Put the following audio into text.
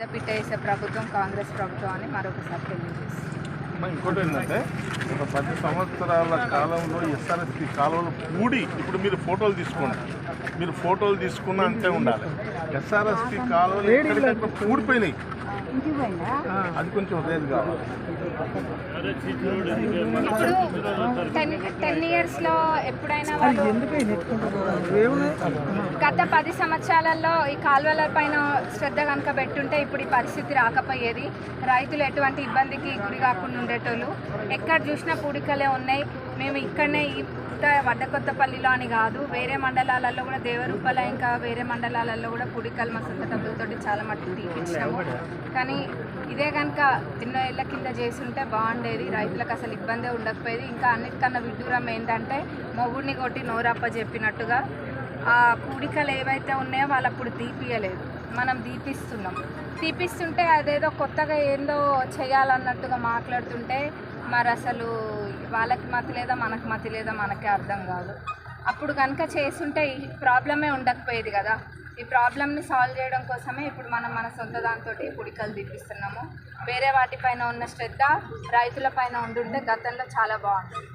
పెద్ద వేసే ప్రభుత్వం కాంగ్రెస్ ప్రభుత్వం అని మరొకసారి తెలియజేస్తుంది. ఇంకోటి ఏంటంటే ఒక పది సంవత్సరాల కాలంలో ఎస్ఆర్ఎస్పి కాలంలో కూడి ఇప్పుడు మీరు ఫోటోలు తీసుకోండి. మీరు ఫోటోలు తీసుకున్న అంతే ఉండాలి. ఎస్ఆర్ఎస్పి కాలంలో ఎక్కడికక్కడ కూడిపోయినాయి అది కొంచెం రేజ్ కావాలి ఇప్పుడు టెన్ టెన్ ఇయర్స్లో ఎప్పుడైనా వాళ్ళు గత పది సంవత్సరాలలో ఈ కాలువల పైన శ్రద్ధ కనుక పెట్టుంటే ఇప్పుడు ఈ పరిస్థితి రాకపోయేది. రైతులు ఎటువంటి ఇబ్బందికి గురి కాకుండా ఉండేటోళ్ళు. ఎక్కడ చూసినా పూడికలే ఉన్నాయి. మేము ఇక్కడనే ఈ వడ్డకొత్తపల్లిలో అని కాదు వేరే మండలాలలో కూడా దేవరూపల ఇంకా వేరే మండలాలలో కూడా పూడికలు మా సొంత డబ్బులతోటి చాలా మట్టుకు తీపిచ్చినాము. కానీ ఇదే కనుక ఎన్నో ఏళ్ళ కింద చేసుంటే బాగుండేది రైతులకు అసలు ఇబ్బందే ఉండకపోయేది. ఇంకా అన్నిటికన్నా విడ్డూరం ఏంటంటే మొగుడిని కొట్టి నోరప్ప చెప్పినట్టుగా ఆ పూడికలు ఏవైతే ఉన్నాయో వాళ్ళు అప్పుడు తీపియలేదు. మనం దీపిస్తున్నాం. తీపిస్తుంటే అదేదో కొత్తగా ఏందో చేయాలన్నట్టుగా మాట్లాడుతుంటే మరి అసలు వాళ్ళకి మతి లేదా మనకు మతి లేదా మనకే అర్థం కాదు. అప్పుడు కనుక చేస్తుంటే ఈ ప్రాబ్లమే ఉండకపోయేది కదా. ఈ ప్రాబ్లమ్ని సాల్వ్ చేయడం కోసమే ఇప్పుడు మనం మన సొంత దాంతో పుడికలు తీపిస్తున్నాము. వేరే వాటిపైన ఉన్న శ్రద్ధ రైతుల పైన ఉండుంటే గతంలో చాలా బాగుంటుంది.